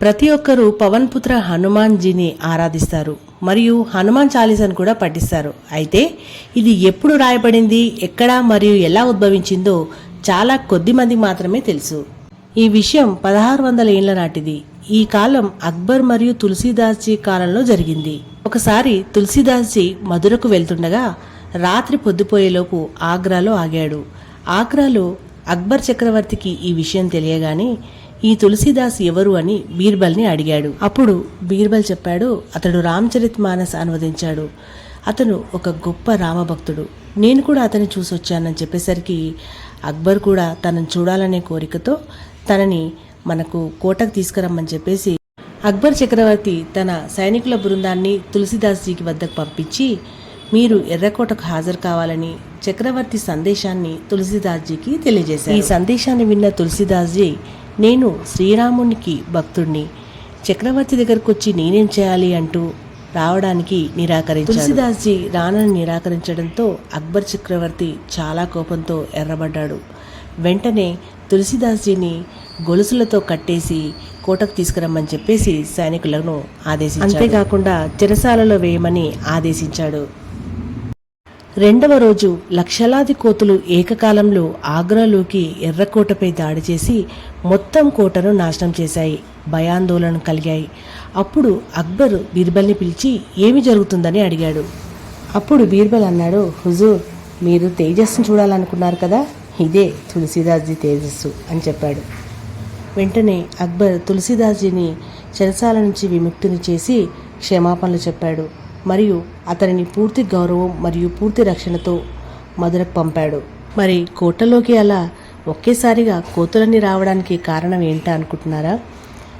ప్రతి ఒక్కరూ పవన్ పుత్ర హనుమాన్ జీని ఆరాధిస్తారు మరియు హనుమాన్ చాలీసాను కూడా పఠిస్తారు. అయితే ఇది ఎప్పుడు రాయబడింది ఎక్కడ మరియు ఎలా ఉద్భవించిందో చాలా కొద్ది మందికి మాత్రమే తెలుసు. ఈ విషయం పదహారు వందల ఏళ్ళ నాటిది. ఈ కాలం అక్బర్ మరియు తులసీదాస్జీ కాలంలో జరిగింది. ఒకసారి తులసీదాస్జీ మధురకు వెళ్తుండగా రాత్రి పొద్దుపోయేలోపు ఆగ్రాలో ఆగాడు. ఆగ్రాలో అక్బర్ చక్రవర్తికి ఈ విషయం తెలియగానే ఈ తులసీదాస్ ఎవరు అని బీర్బల్ని అడిగాడు. అప్పుడు బీర్బల్ చెప్పాడు అతడు రామచరిత్ మానస్ అనువదించాడు. అతను ఒక గొప్ప రామభక్తుడు. నేను కూడా అతన్ని చూసొచ్చానని చెప్పేసరికి అక్బర్ కూడా తనను చూడాలనే కోరికతో తనని మనకు కోటకు తీసుకురమ్మని చెప్పేసి అక్బర్ చక్రవర్తి తన సైనికుల బృందాన్ని తులసిదాస్జీకి వద్దకు పంపించి మీరు ఎర్రకోటకు హాజరు కావాలని చక్రవర్తి సందేశాన్ని తులసిదాస్జీకి తెలియజేశారు. ఈ సందేశాన్ని విన్న తులసిదాస్జీ నేను శ్రీరామునికి భక్తుణ్ణి. చక్రవర్తి దగ్గరకు వచ్చి నేనేం చేయాలి అంటూ రావడానికి నిరాకరించాడు. తులసిదాస్జీ రానని నిరాకరించడంతో అక్బర్ చక్రవర్తి చాలా కోపంతో ఎర్రబడ్డాడు. వెంటనే తులసిదాస్జీని గొలుసులతో కట్టేసి కోటకు తీసుకురమ్మని చెప్పేసి సైనికులను ఆదేశించాడు. అంతేకాకుండా చెరసాలలో వేయమని ఆదేశించాడు. రెండవ రోజు లక్షలాది కోతులు ఏకకాలంలో ఆగ్రాలోకి ఎర్రకోటపై దాడి చేసి మొత్తం కోటను నాశనం చేశాయి. భయాందోళన కలిగాయి. అప్పుడు అక్బర్ బీర్బల్ని పిలిచి ఏమి జరుగుతుందని అడిగాడు. అప్పుడు బీర్బల్ అన్నాడు హుజూర్ మీరు తేజస్సును చూడాలనుకున్నారు కదా? ఇదే తులసిదాస్జీ తేజస్సు అని చెప్పాడు. వెంటనే అక్బర్ తులసిదాస్జీని చెరసాల నుంచి విముక్తిని చేసి క్షమాపణలు చెప్పాడు. మరియు అతనిని పూర్తి గౌరవం మరియు పూర్తి రక్షణతో మధురకు పంపాడు. మరి కోటలోకి అలా ఒకేసారిగా కోతులన్నీ రావడానికి కారణం ఏంటా అనుకుంటున్నారా?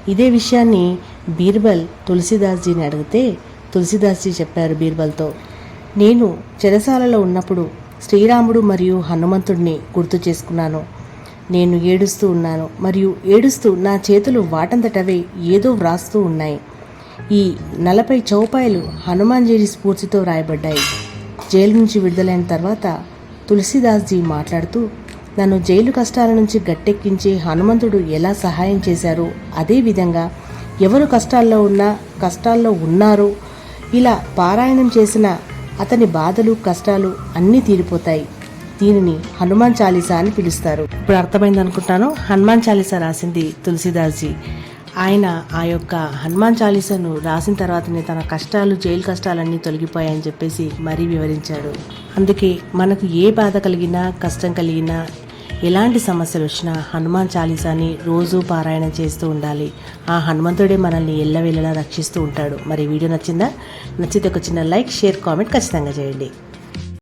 ఇదే విషయాన్ని బీర్బల్ తులసిదాస్జీని అడిగితే తులసిదాస్జీ చెప్పారు బీర్బల్తో నేను చెరసాలలో ఉన్నప్పుడు శ్రీరాముడు మరియు హనుమంతుడిని గుర్తు చేసుకున్నాను. నేను ఏడుస్తూ ఉన్నాను మరియు ఏడుస్తూ నా చేతులు వాటంతటవే ఏదో వ్రాస్తూ ఉన్నాయి. ఈ నలభై చౌపాయలు హనుమాన్జీరి స్ఫూర్తితో రాయబడ్డాయి. జైలు నుంచి విడుదలైన తర్వాత తులసిదాస్జీ మాట్లాడుతూ నన్ను జైలు కష్టాల నుంచి గట్టెక్కించి హనుమంతుడు ఎలా సహాయం చేశారో అదేవిధంగా ఎవరు కష్టాల్లో ఉన్నా కష్టాల్లో ఉన్నారో. ఇలా పారాయణం చేసిన అతని బాధలు కష్టాలు అన్నీ తీరిపోతాయి. దీనిని హనుమాన్ చాలీసా అని పిలుస్తారు. ఇప్పుడు అర్థమైంది అనుకుంటాను హనుమాన్ చాలీసా రాసింది తులసిదాస్జీ. ఆయన ఆ యొక్క హనుమాన్ చాలీసాను రాసిన తర్వాతనే తన కష్టాలు జైలు కష్టాలన్నీ తొలగిపోయాయని చెప్పేసి మరీ వివరించాడు. అందుకే మనకు ఏ బాధ కలిగినా కష్టం కలిగినా ఎలాంటి సమస్యలు వచ్చినా హనుమాన్ చాలీసాని రోజూ పారాయణ చేస్తూ ఉండాలి. ఆ హనుమంతుడే మనల్ని ఎల్లవేళలా రక్షిస్తూ ఉంటాడు. మరి వీడియో నచ్చిందా? నచ్చితే ఒక చిన్న లైక్ షేర్ కామెంట్ ఖచ్చితంగా చేయండి.